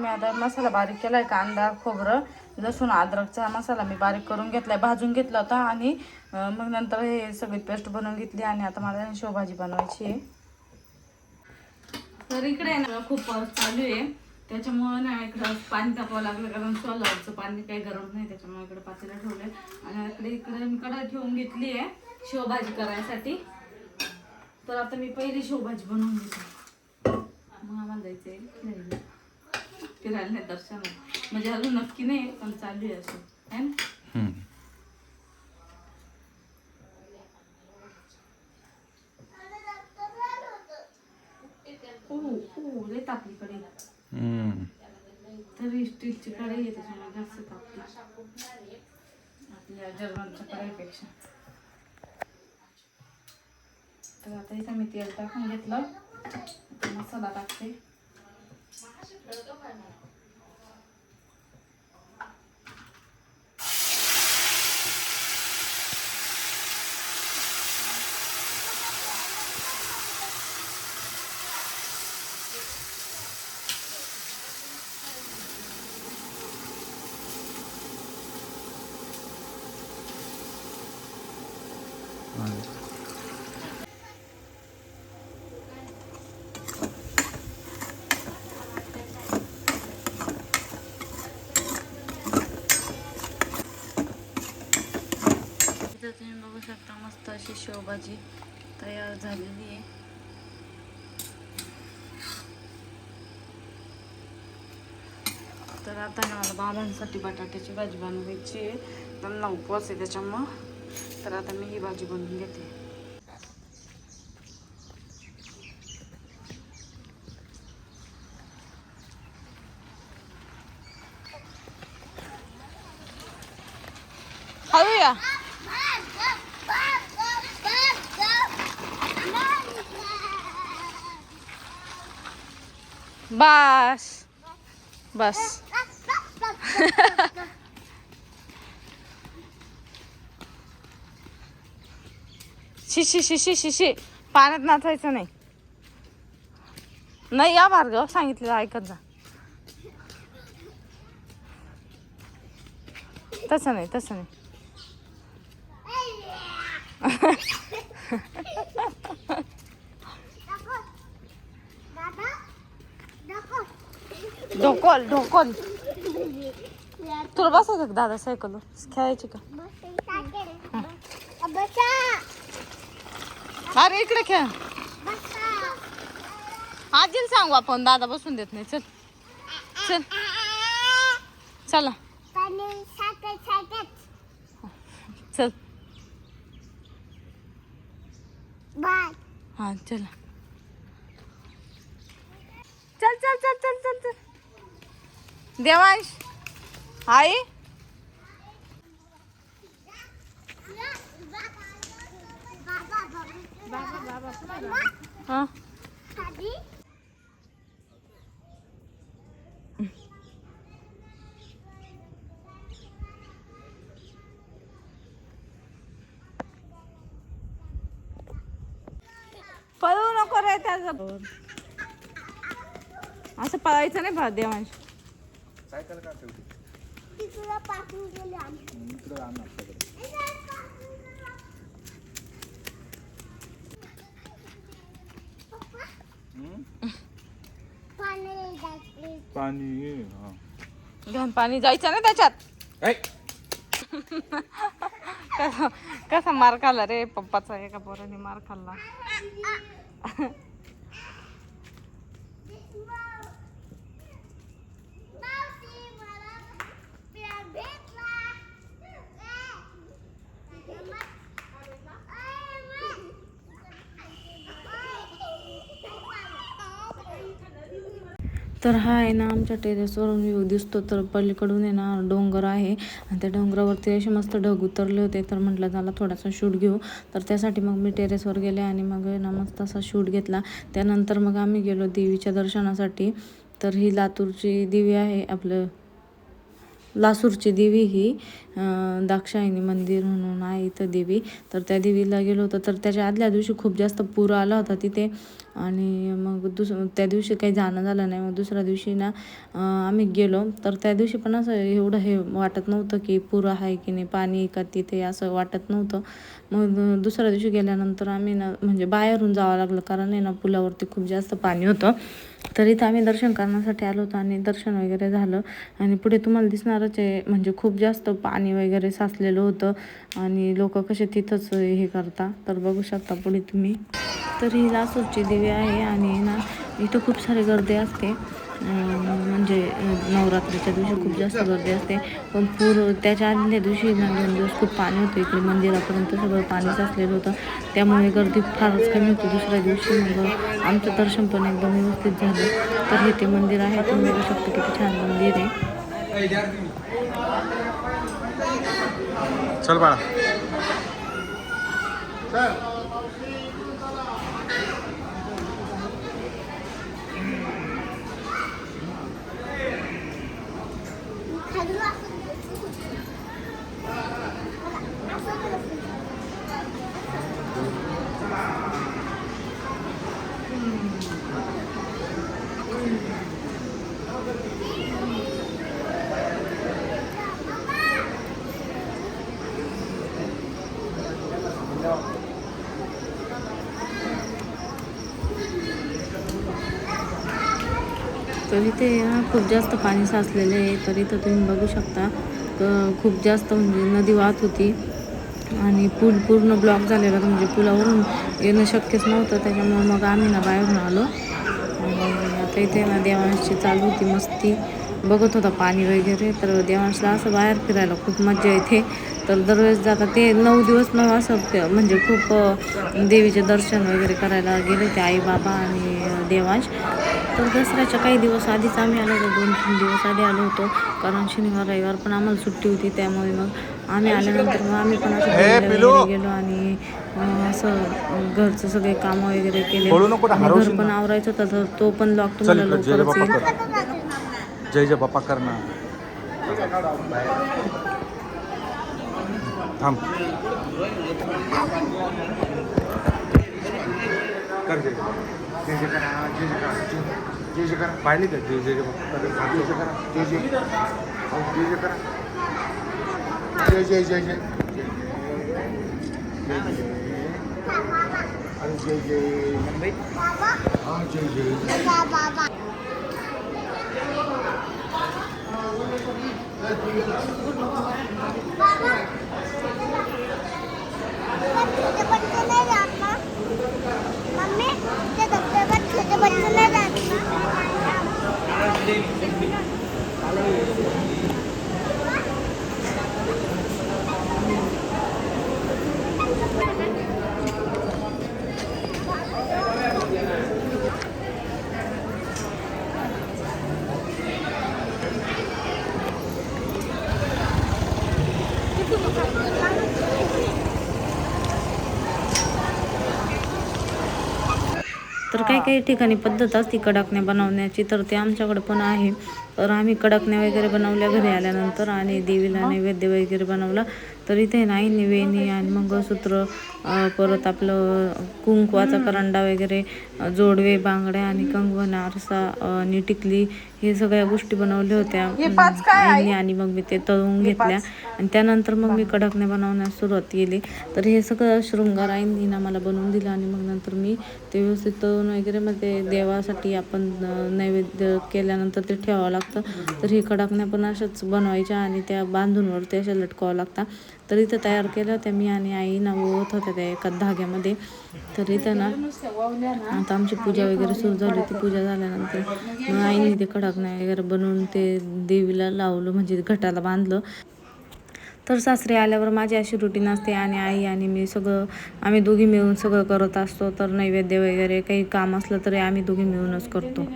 मी आता मसाला बारीक केला आहे कांदा खोबरं लसूण अद्रकचा मसाला मी बारीक करून घेतला आहे भाजून घेतला होता आणि मग नंतर हे सगळी पेस्ट बनवून घेतली आणि आता मला शेवभाजी बनवायची आहे. तर इकडे आहे ना खूप पाऊस चालू आहे. त्याच्यामुळं ना इकडं पाणी तापावं लागलं कारण सोलावरचं पाणी काही गरम नाही त्याच्यामुळे इकडे पातेला ठेवलं आणि इकडे इकडे मी कढई ठेवून घेतली आहे शेवभाजी करायसाठी. तर आता मी पहिली शेवभाजी बनवून घेते. मग आम्हाला जायचं आहे फिरायला नाही दर्शन म्हणजे अजून नक्की नाही पण चालू आहे असं. है ना? लय तापली हम्म. तरी स्टीलची कढई आहे त्याच्यामुळे जास्त तापली आपल्या जर्मनच्या कढईपेक्षा. तर आता इथं मी तेल टाकून घेतलं. मसाला टाकते. 这盆都卖没了。मस्त शेवभाजी तयार झालेली आहे. तर आता मला बाबांसाठी बटाट्याची भाजी बनवायची आहे. त्यांना उपवास आहे त्याच्यामुळं. तर आता मी ही भाजी बनवून घेते. हळूया बस. बस. शिशी शिशी शिशी पाण्यात नाचायचं नाही. नाही या भार्गव सांगितलं ऐकत जा. तसं नाही तसं नाही. ढोकल ढोकल तुला बसायचं का दादा सायकल खेळायची का अरे इकडे खेळ आजीला सांगू आपण दादा बसून देत नाही चल चल चला चल हा चला चल चल चल चल चल चल देवांश आई हा पळू नको रे त्याचं असं पळायचं नाही भात देवांश का इकडं आण आपल्याकडे. हम्म? पाणी हा. घाण पाणी जायचं ना त्याच्यात. ऐ, कसा कसा मार खाल्ला रे पप्पाचा एका पोराने मार खाल्ला. तर हा आहे ना आमच्या टेरेसवरून व्ह्यू दिसतो. तर पलीकडून आहे ना डोंगर आहे. आणि त्या डोंगरावरती असे मस्त ढग उतरले होते. तर म्हटलं झाला थोडासा शूट घेऊ. तर त्यासाठी मग मी टेरेसवर गेले आणि मग ना मस्त असा शूट घेतला. त्यानंतर मग आम्ही गेलो देवीच्या दर्शनासाठी. तर ही लातूरची देवी आहे. आपलं लासूरची देवी ही दाक्षायणी मंदिर म्हणून आहे इथं देवी. तर त्या देवीला गेलो होतो. तर त्याच्या आदल्या दिवशी खूप जास्त पूर आला होता. तिथे आणि मग दुस त्या दिवशी काही जाणं झालं नाही. मग दुसऱ्या दिवशी ना आम्ही गेलो. तर त्या दिवशी पण असं एवढं हे वाटत नव्हतं की पूर आहे की नाही पाणी का तिथे असं वाटत नव्हतं. मग दुसऱ्या दिवशी गेल्यानंतर आम्ही ना म्हणजे बाहेरून जावं लागलं. कारण आहे ना पुलावरती खूप जास्त पाणी होतं. तर इथं आम्ही दर्शन करण्यासाठी आलो होतो आणि दर्शन वगैरे झालं. आणि पुढे तुम्हाला दिसणारच आहे म्हणजे खूप जास्त पाणी वगैरे साचलेलं होतं. आणि लोक कसे तिथंच हे करता. तर बघू शकता पुढे तुम्ही. तर ही लासूरची देवी आहे आणि ना इथं खूप सारी गर्दी असते. म्हणजे नवरात्रीच्या दिवशी खूप जास्त गर्दी असते. पण पूर त्याच्या आदल्या दिवशी ना दोन दिवस खूप पाणी होतं. इकडे मंदिरापर्यंत सगळं पाणी साचलेलं होतं. त्यामुळे गर्दी फारच कमी होती दुसऱ्या दिवशी. मग आमचं दर्शन पण एकदम व्यवस्थित झालं. तर हे ते मंदिर आहे. तुम्ही बघू शकता किती छान मंदिर आहे. चल बाळा. तर इथे खूप जास्त पाणी साचलेलं आहे. तर इथं तुम्ही बघू शकता. खूप जास्त म्हणजे नदी वाहत होती. आणि पूल पूर्ण ब्लॉक झालेला म्हणजे पुलावरून येणं शक्यच नव्हतं. त्याच्यामुळे मग आम्ही ना बाहेरून आलो. आणि आता इथे ना देवांशी चालू होती मस्ती. बघत होता पाणी वगैरे. तर देवांशला असं बाहेर फिरायला खूप मजा येते. तर दरवेळेस जाता ते नऊ दिवस नऊ असं म्हणजे खूप देवीचे दर्शन वगैरे करायला गेले ते आई बाबा आणि देवांश. तर दसऱ्याच्या काही दिवस आधीच आम्ही आलो होतो दोन तीन दिवस आधी आलो होतो. कारण शनिवार रविवार पण आम्हाला सुट्टी होती त्यामुळे मग आम्ही आल्यानंतर मग आम्ही पण असं गेलो आणि असं घरचं सगळे कामं वगैरे केले. घर पण. आवरायचं होतं तर तो पण लॉक तुम्हाला इकडे जय जय लवकरच येईल. जय जय बाप्पा कर ना. थांब. कर जे जे करा जय जय करा जय- जय करा पाहिले का जे जय जय जय करा जय जे जे जय जय. करा जय जय जय. जय अरे जय. जय मुंबई हा जय जय. Thank you. तर काही काही ठिकाणी पद्धत असते कडकण्या बनवण्याची तर ते आमच्याकडे पण आहे. तर आम्ही कडकण्या वगैरे बनवल्या घरी आल्यानंतर आणि देवीला नैवेद्य वगैरे बनवला. तर इथे नाही निवेणी आणि मंगळसूत्र परत आपलं कुंकवाचा करंडा वगैरे जोडवे बांगड्या आणि कंगवन आरसा आणि टिकली हे सगळ्या गोष्टी बनवल्या होत्या. आईने आणि मग मी ते तळून घेतल्या. आणि त्यानंतर मग मी कडकण्या बनवण्यास सुरुवात केली. तर हे सगळं शृंगार आईंनी ना मला बनवून दिलं आणि मग नंतर मी ते व्यवस्थित तळून वगैरे मग ते देवासाठी आपण नैवेद्य केल्यानंतर ते ठेवावं लागतं. तर हे कडकण्या पण अशाच बनवायच्या आणि त्या बांधून वरती अशा लटकावं लागतात. तर इथं तयार केल्या होत्या मी आणि आई ना होत्या त्या एका धाग्यामध्ये. तर इथं ना आता आमची पूजा वगैरे सुरू झाली होती. पूजा झाल्यानंतर मग आईने ते कडकण्या वगैरे बनवून ते देवीला लावलं म्हणजे घटाला बांधलं. तर सासरे आल्यावर माझी अशी रुटीन असते आणि आई आणि मी सगळं आम्ही दोघी मिळून सगळं करत असतो. तर नैवेद्य वगैरे काही काम असलं तरी आम्ही दोघी मिळूनच करतो.